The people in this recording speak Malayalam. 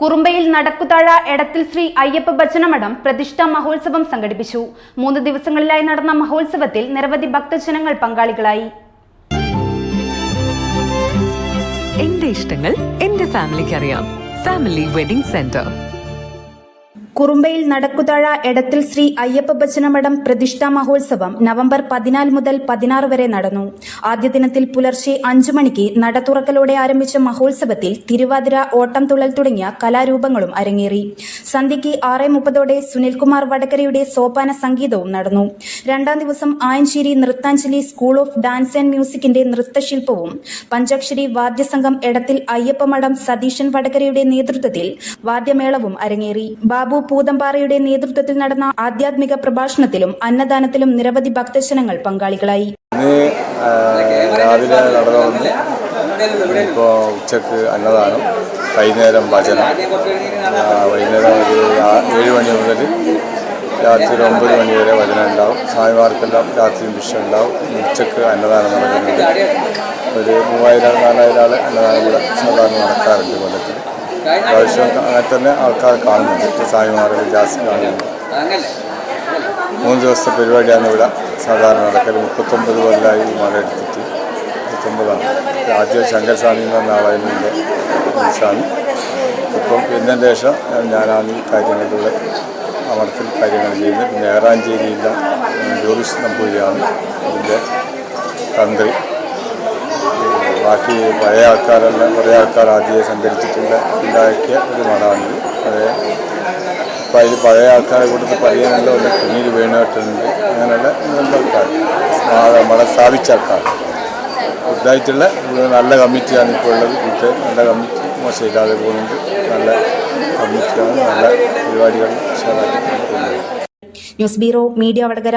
കുറുമ്പയിൽ നടക്കുതാഴ എടത്തിൽ ശ്രീ അയ്യപ്പ ഭജനമഠം പ്രതിഷ്ഠാ മഹോത്സവം സംഘടിപ്പിച്ചു. മൂന്ന് ദിവസങ്ങളിലായി നടന്ന മഹോത്സവത്തിൽ നിരവധി ഭക്തജനങ്ങൾ പങ്കാളികളായി. എന്റെ ഇഷ്ടങ്ങൾ എന്റെ ഫാമിലിക്ക് അറിയാം ഫാമിലി വെഡിംഗ് സെന്റർ. കുറുമ്പയിൽ നടക്കുതാഴ എടത്തിൽ ശ്രീ അയ്യപ്പ ഭജനമഠം പ്രതിഷ്ഠാ മഹോത്സവം നവംബർ പതിനാല് മുതൽ പതിനാറ് വരെ നടന്നു. ആദ്യ ദിനത്തിൽ പുലർച്ചെ അഞ്ചു മണിക്ക് നട തുറക്കലോടെ ആരംഭിച്ച മഹോത്സവത്തിൽ തിരുവാതിര ഓട്ടം തുള്ളൽ തുടങ്ങിയ കലാരൂപങ്ങളും അരങ്ങേറി. സന്ധ്യയ്ക്ക് ആറ് മുപ്പതോടെ സുനിൽകുമാർ വടകരയുടെ സോപാന സംഗീതവും നടന്നു. രണ്ടാം ദിവസം Ayancheri Nrithanjali school of dance and മ്യൂസിക്കിന്റെ നൃത്തശില്പവും പഞ്ചാക്ഷരി വാദ്യസംഘം എടത്തിൽ അയ്യപ്പമഠം സതീശൻ വടകരയുടെ നേതൃത്വത്തിൽ വാദ്യമേളവും അരങ്ങേറി. ബാബു പൂതമ്പാറയുടെ നേതൃത്വത്തിൽ നടന്ന ആധ്യാത്മിക പ്രഭാഷണത്തിലും അന്നദാനത്തിലും നിരവധി ഭക്തജനങ്ങൾ പങ്കാളികളായി. രാവിലെ നടന്നു ഉച്ചയ്ക്ക് അന്നദാനം വൈകുന്നേരം ഭജന. വൈകുന്നേരം ഒരു ഏഴ് മണി മുതൽ രാത്രി ഒരു ഒമ്പത് മണി വരെ ഭജന ഉണ്ടാവും. സ്വാമിമാർക്കെല്ലാം രാത്രി ഭിക്ഷ ഉണ്ടാവും. ഉച്ചയ്ക്ക് അന്നദാനം നടക്കുന്നുണ്ട്. ഒരു മൂവായിരം നാലായിരം ആൾ അന്നദാനം ഇവിടെ സാധാരണ നടക്കാറുണ്ട് കൊല്ലത്തിൽ പ്രാവശ്യം അങ്ങനെ തന്നെ ആൾക്കാർ കാണുന്നുണ്ട്. സ്വാമിമാർ ജാസ്തി കാണുന്നുണ്ട്. മൂന്ന് ദിവസത്തെ പരിപാടിയാണ് ഇവിടെ. സാധാരണ നടക്കൽ മുപ്പത്തൊമ്പത് കൊല്ലമായി മഴ എടുത്തിട്ട്. മുപ്പത്തൊമ്പതാണ്. ആദ്യം ശങ്കരസ്വാമി എന്ന് പറഞ്ഞ ആളായിരുന്നു സ്വാമി ഇപ്പം പിന്നെ ശേഷം ഞാനാണ് ഈ കാര്യങ്ങളിലൂടെ അമർത്തിൽ കാര്യങ്ങൾ ചെയ്യുന്നത്. പിന്നെ ഏറാഞ്ചേരിയിലെ ജ്യോതിഷ് നമ്പൂരിയാണ് ഇതിന്റെ തന്ത്രി ബാക്കി പഴയ ആൾക്കാരെല്ലാം കുറേ ആൾക്കാർ ആദ്യമേ സഞ്ചരിച്ചിട്ടുണ്ട് ഉണ്ടാക്കിയ ഒരു മഠമാണ് പഴയ അപ്പം അതിൽ പഴയ ആൾക്കാരെ കൂട്ടത്തിൽ പറയാനുള്ള ഒരു കുഞ്ഞിൽ വീണായിട്ടുണ്ട്. അങ്ങനെയുള്ള നല്ല ആൾക്കാർ മഠം സ്ഥാപിച്ച ആൾക്കാർ ഇതായിട്ടുള്ള നല്ല കമ്മിറ്റിയാണ് ഇപ്പോൾ ഉള്ളത്. ഇത് നല്ല കമ്മിറ്റി. മോശമില്ലാതെ പോകുന്നുണ്ട്. നല്ല കമ്മിറ്റിയാണ്. നല്ല പരിപാടികൾ ന്യൂസ് ബ്യൂറോ മീഡിയ വടകര.